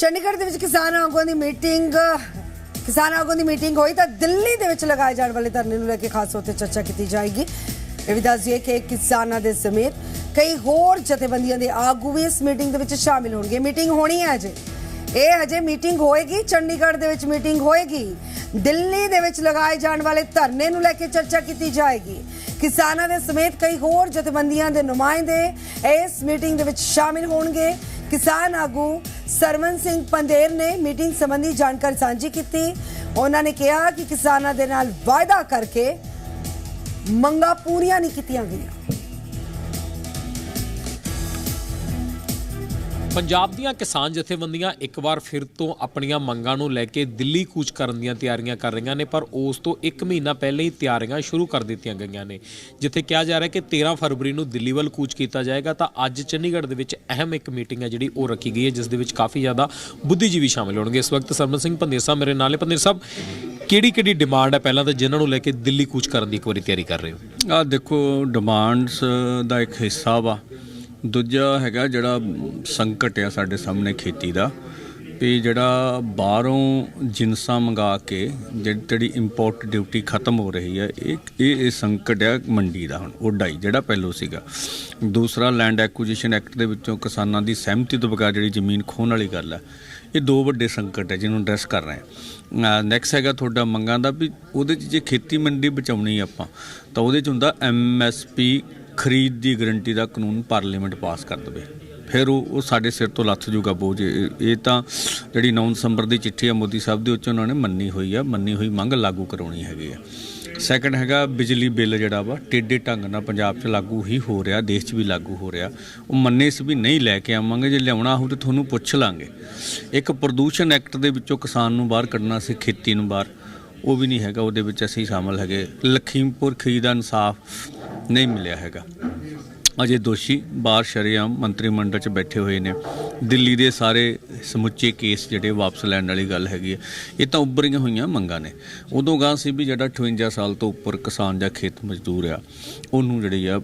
ਚੰਡੀਗੜ੍ਹ ਦੇ ਵਿੱਚ ਕਿਸਾਨ ਆਗੂਆਂ ਦੀ ਮੀਟਿੰਗ। ਕਿਸਾਨ ਆਗੂਆਂ ਦੀ ਮੀਟਿੰਗ ਹੋਈ ਤਾਂ ਦਿੱਲੀ ਦੇ ਵਿੱਚ ਲਗਾਏ ਜਾਣ ਵਾਲੇ ਧਰਨੇ ਨੂੰ ਲੈ ਕੇ ਖਾਸ ਤੌਰ ਤੇ ਚਰਚਾ ਕੀਤੀ ਜਾਏਗੀ। ਇਹ ਵੀ ਦੱਸ ਦਈਏ ਕਿ ਕਿਸਾਨਾਂ ਦੇ ਸਮੇਤ ਕਈ ਹੋਰ ਜਥੇਬੰਦੀਆਂ ਦੇ ਆਗੂ ਵੀ ਇਸ ਮੀਟਿੰਗ ਦੇ ਵਿੱਚ ਸ਼ਾਮਿਲ ਹੋਣਗੇ। ਮੀਟਿੰਗ ਹੋਣੀ ਹੈ ਅਜੇ ਇਹ ਅਜੇ ਮੀਟਿੰਗ ਹੋਏਗੀ, ਚੰਡੀਗੜ੍ਹ ਦੇ ਵਿੱਚ ਮੀਟਿੰਗ ਹੋਏਗੀ। ਦਿੱਲੀ ਦੇ ਵਿੱਚ ਲਗਾਏ ਜਾਣ ਵਾਲੇ ਧਰਨੇ ਨੂੰ ਲੈ ਕੇ ਚਰਚਾ ਕੀਤੀ ਜਾਏਗੀ। ਕਿਸਾਨਾਂ ਦੇ ਸਮੇਤ ਕਈ ਹੋਰ ਜਥੇਬੰਦੀਆਂ ਦੇ ਨੁਮਾਇੰਦੇ ਇਸ ਮੀਟਿੰਗ ਦੇ ਵਿੱਚ ਸ਼ਾਮਿਲ ਹੋਣਗੇ। ਕਿਸਾਨ ਆਗੂ ਸਰਮਨ ਸਿੰਘ ਪੰਦੇਰ ਨੇ ਮੀਟਿੰਗ ਸੰਬੰਧੀ ਜਾਣਕਾਰੀ ਸਾਂਝੀ ਕੀਤੀ। ਉਹਨਾਂ ਨੇ ਕਿਹਾ ਕਿ ਕਿਸਾਨਾਂ ਦੇ ਨਾਲ ਵਾਅਦਾ ਕਰਕੇ ਮੰਗਾਂ ਪੂਰੀਆਂ ਨਹੀਂ ਕੀਤੀਆਂ ਗਈਆਂ। ਪੰਜਾਬ ਦੀਆਂ ਕਿਸਾਨ ਜਥੇਬੰਦੀਆਂ ਇੱਕ ਵਾਰ ਫਿਰ ਤੋਂ ਆਪਣੀਆਂ ਮੰਗਾਂ ਨੂੰ ਲੈ ਕੇ ਦਿੱਲੀ ਕੂਚ ਕਰਨ ਦੀਆਂ ਤਿਆਰੀਆਂ ਕਰ ਰਹੀਆਂ ਨੇ, ਪਰ ਉਸ ਤੋਂ 1 ਮਹੀਨਾ ਪਹਿਲਾਂ ਹੀ ਤਿਆਰੀਆਂ ਸ਼ੁਰੂ ਕਰ ਦਿੱਤੀਆਂ ਗਈਆਂ ਨੇ। ਜਿੱਥੇ ਕਿਹਾ ਜਾ ਰਿਹਾ ਕਿ 13 ਫਰਵਰੀ ਨੂੰ ਦਿੱਲੀ ਵੱਲ ਕੂਚ ਕੀਤਾ ਜਾਏਗਾ, ਤਾਂ ਅੱਜ ਚੰਡੀਗੜ੍ਹ ਦੇ ਵਿੱਚ ਅਹਿਮ ਇੱਕ ਮੀਟਿੰਗ ਹੈ ਜਿਹੜੀ ਉਹ ਰੱਖੀ ਗਈ ਹੈ, ਜਿਸ ਦੇ ਵਿੱਚ ਕਾਫੀ ਜ਼ਿਆਦਾ ਬੁੱਧੀਜੀਵੀ ਸ਼ਾਮਿਲ ਹੋਣਗੇ। ਇਸ ਵਕਤ ਸਰਮਨ ਸਿੰਘ ਪੰਦੇਰ ਸਾਹਿਬ ਮੇਰੇ ਨਾਲ ਹੈ ਪੰਦੇਰ ਸਾਹਿਬ ਕਿਹੜੀ ਕਿਹੜੀ ਡਿਮਾਂਡ ਹੈ ਪਹਿਲਾਂ ਤਾਂ ਜਿਨ੍ਹਾਂ ਨੂੰ ਲੈ ਕੇ ਦਿੱਲੀ ਕੂਚ ਕਰਨ ਦੀ ਇੱਕ ਵਾਰੀ ਤਿਆਰੀ ਕਰ ਰਹੇ ਹੋ? ਆ ਦੇਖੋ, ਡਿਮਾਂਡਸ ਦਾ ਇੱਕ ਹਿੱਸਾ ਵਾ। ਦੂਜਾ ਹੈਗਾ ਜਿਹੜਾ ਸੰਕਟ ਆ ਸਾਡੇ ਸਾਹਮਣੇ ਖੇਤੀ ਦਾ, ਵੀ ਜਿਹੜਾ ਬਾਹਰੋਂ ਜਿੰਸਾਂ ਮੰਗਾ ਕੇ ਜਿਹੜੀ ਇੰਪੋਰਟ ਡਿਊਟੀ ਖਤਮ ਹੋ ਰਹੀ ਹੈ ਇਹ ਇਹ ਸੰਕਟ ਆ ਮੰਡੀ ਦਾ ਹੁਣ ਉਡਾਈ ਜਿਹੜਾ ਪਹਿਲੋਂ ਸੀਗਾ। ਦੂਸਰਾ ਲੈਂਡ ਐਕੁਜੀਸ਼ਨ ਐਕਟ ਦੇ ਵਿੱਚੋਂ ਕਿਸਾਨਾਂ ਦੀ ਸਹਿਮਤੀ ਤੋਂ ਬਗੈਰ ਜਿਹੜੀ ਜ਼ਮੀਨ ਖੋਹਣ ਵਾਲੀ ਗੱਲ ਹੈ ਇਹ ਦੋ ਵੱਡੇ ਸੰਕਟ ਹੈ ਜਿਹਨੂੰ ਐਡਰੈਸ ਕਰ ਰਹੇ ਹਾਂ। ਨੈਕਸਟ ਹੈਗਾ ਤੁਹਾਡਾ ਮੰਗਾਂ ਦਾ ਵੀ ਉਹਦੇ 'ਚ ਜੇ ਖੇਤੀ ਮੰਡੀ ਬਚਾਉਣੀ ਆਪਾਂ, ਤਾਂ ਉਹਦੇ 'ਚ ਹੁੰਦਾ ਐਮਐਸਪੀ ਖਰੀਦ ਦੀ ਗਰੰਟੀ ਦਾ ਕਾਨੂੰਨ ਪਾਰਲੀਮੈਂਟ ਪਾਸ ਕਰ ਦੇਵੇ। ਫਿਰ ਉਹ ਉਹ ਸਾਡੇ ਸਿਰ ਤੋਂ ਲੱਥ ਜੂਗਾ ਬੋਝ। ਇਹ ਤਾਂ ਜਿਹੜੀ 9 ਦਸੰਬਰ ਦੀ ਚਿੱਠੀ ਆ ਮੋਦੀ ਸਾਹਿਬ ਦੇ ਉੱਚ ਉਹਨਾਂ ਨੇ ਮੰਨੀ ਹੋਈ ਆ। ਮੰਨੀ ਹੋਈ ਮੰਗ ਲਾਗੂ ਕਰਾਉਣੀ ਹੈਗੀ ਆ। ਸੈਕੰਡ ਹੈਗਾ ਬਿਜਲੀ ਬਿੱਲ ਜਿਹੜਾ ਵਾ ਟੇਡੇ ਢੰਗ ਨਾਲ ਪੰਜਾਬ 'ਚ ਲਾਗੂ ਹੀ ਹੋ ਰਿਹਾ, ਦੇਸ਼ 'ਚ ਵੀ ਲਾਗੂ ਹੋ ਰਿਹਾ। ਉਹ ਮੰਨੇ ਸੀ ਵੀ ਨਹੀਂ ਲੈ ਕੇ ਆਵਾਂਗੇ, ਜੇ ਲਿਆਉਣਾ ਹੋਊ ਤੇ ਤੁਹਾਨੂੰ ਪੁੱਛ ਲਾਂਗੇ। ਇੱਕ ਪ੍ਰਦੂਸ਼ਣ ਐਕਟ ਦੇ ਵਿੱਚੋਂ ਕਿਸਾਨ ਨੂੰ ਬਾਹਰ ਕੱਢਣਾ ਸੀ, ਖੇਤੀ ਨੂੰ ਬਾਹਰ। ਉਹ ਵੀ ਨਹੀਂ ਹੈਗਾ, ਉਹਦੇ ਵਿੱਚ ਅਸੀਂ ਸ਼ਾਮਲ ਹੈਗੇ। ਲਖੀਮਪੁਰ ਖੀਰ ਦਾ ਇਨਸਾਫ। ਨਹੀਂ ਮਿਲਿਆ ਹੈਗਾ। ਅਜੇ ਦੋਸ਼ੀ ਬਾਹਰ ਸ਼ਰੇਆਮ ਮੰਤਰੀ ਮੰਡਲ 'ਚ ਬੈਠੇ ਹੋਏ ਨੇ। ਦਿੱਲੀ ਦੇ ਸਾਰੇ ਸਮੁੱਚੇ ਕੇਸ ਜਿਹੜੇ ਵਾਪਸ ਲੈਣ ਵਾਲੀ ਗੱਲ ਹੈਗੀ ਹੈ। ਇਹ ਤਾਂ ਉੱਭਰੀਆਂ ਹੋਈਆਂ ਮੰਗਾਂ ਨੇ। ਉਦੋਂ ਗਾਂ ਸੀ ਵੀ ਜਿਹੜਾ 58 ਸਾਲ ਤੋਂ ਉੱਪਰ ਕਿਸਾਨ ਜਾਂ ਖੇਤ ਮਜ਼ਦੂਰ ਆ, ਉਹਨੂੰ ਜਿਹੜੀ ਆ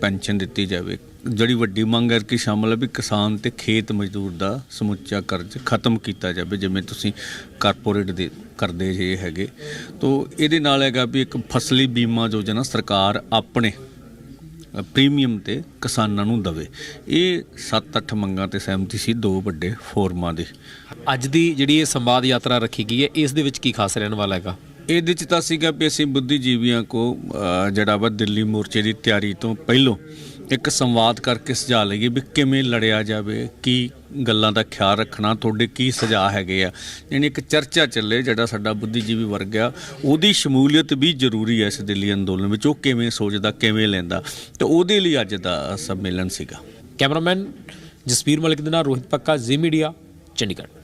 ਪੈਨਸ਼ਨ ਦਿੱਤੀ ਜਾਵੇ। ਜਿਹੜੀ ਵੱਡੀ ਮੰਗ ਹੈ ਕਿ ਸ਼ਾਮਲ ਹੈ ਵੀ ਕਿਸਾਨ ਤੇ ਖੇਤ ਮਜ਼ਦੂਰ ਦਾ ਸਮੁੱਚਾ ਕਰਜ਼ ਖਤਮ ਕੀਤਾ ਜਾਵੇ ਜਿਵੇਂ ਤੁਸੀਂ ਕਾਰਪੋਰੇਟ ਦੇ ਕਰਦੇ ਜੇ ਹੈਗੇ। ਤੋਂ ਇਹਦੇ ਨਾਲ ਹੈਗਾ ਵੀ ਇੱਕ ਫਸਲੀ ਬੀਮਾ ਯੋਜਨਾ ਸਰਕਾਰ ਆਪਣੇ ਪ੍ਰੀਮੀਅਮ ਤੇ ਕਿਸਾਨਾਂ ਨੂੰ ਦਵੇ। ਇਹ 7-8 ਮੰਗਾਂ ਤੇ ਸਹਿਮਤੀ ਸੀ ਦੋ ਵੱਡੇ ਫੋਰਮਾਂ ਦੇ। ਅੱਜ ਦੀ ਜਿਹੜੀ ਇਹ ਸੰਵਾਦ ਯਾਤਰਾ ਰੱਖੀ ਗਈ ਹੈ ਇਸ ਦੇ ਵਿੱਚ ਕੀ ਖਾਸ ਰਹਿਣ ਵਾਲਾ ਹੈਗਾ? ਇਹਦੇ ਚ ਤਾਂ ਸੀਗਾ ਵੀ ਅਸੀਂ ਬੁੱਧੀਜੀਵੀਆਂ ਕੋ ਜਿਹੜਾ ਵਾ ਦਿੱਲੀ ਮੋਰਚੇ ਦੀ ਤਿਆਰੀ ਤੋਂ ਪਹਿਲੋਂ ਇੱਕ ਸੰਵਾਦ ਕਰਕੇ ਸੁਝਾ ਲਈਏ ਵੀ ਕਿਵੇਂ ਲੜਿਆ ਜਾਵੇ, ਕੀ ਗੱਲਾਂ ਦਾ ਖਿਆਲ ਰੱਖਣਾ, ਤੁਹਾਡੇ ਕੀ ਸੁਝਾਅ ਹੈਗੇ ਆ। ਯਾਨੀ ਇੱਕ ਚਰਚਾ ਚੱਲੇ ਜਿਹੜਾ ਸਾਡਾ ਬੁੱਧੀਜੀਵੀ ਵਰਗ ਆ, ਉਹਦੀ ਸ਼ਮੂਲੀਅਤ ਵੀ ਜ਼ਰੂਰੀ ਹੈ ਇਸ ਦਿੱਲੀ ਅੰਦੋਲਨ ਵਿੱਚ, ਉਹ ਕਿਵੇਂ ਸੋਚਦਾ, ਕਿਵੇਂ ਲੈਂਦਾ। ਤੇ ਉਹਦੇ ਲਈ ਅੱਜ ਦਾ ਸੰਮੇਲਨ ਸੀਗਾ। ਕੈਮਰਾਮੈਨ ਜਸਵੀਰ ਮਲਿਕ ਦੇ ਨਾਲ ਰੋਹਿਤ ਪੱਕਾ, ਜ਼ੀ ਮੀਡੀਆ, ਚੰਡੀਗੜ੍ਹ।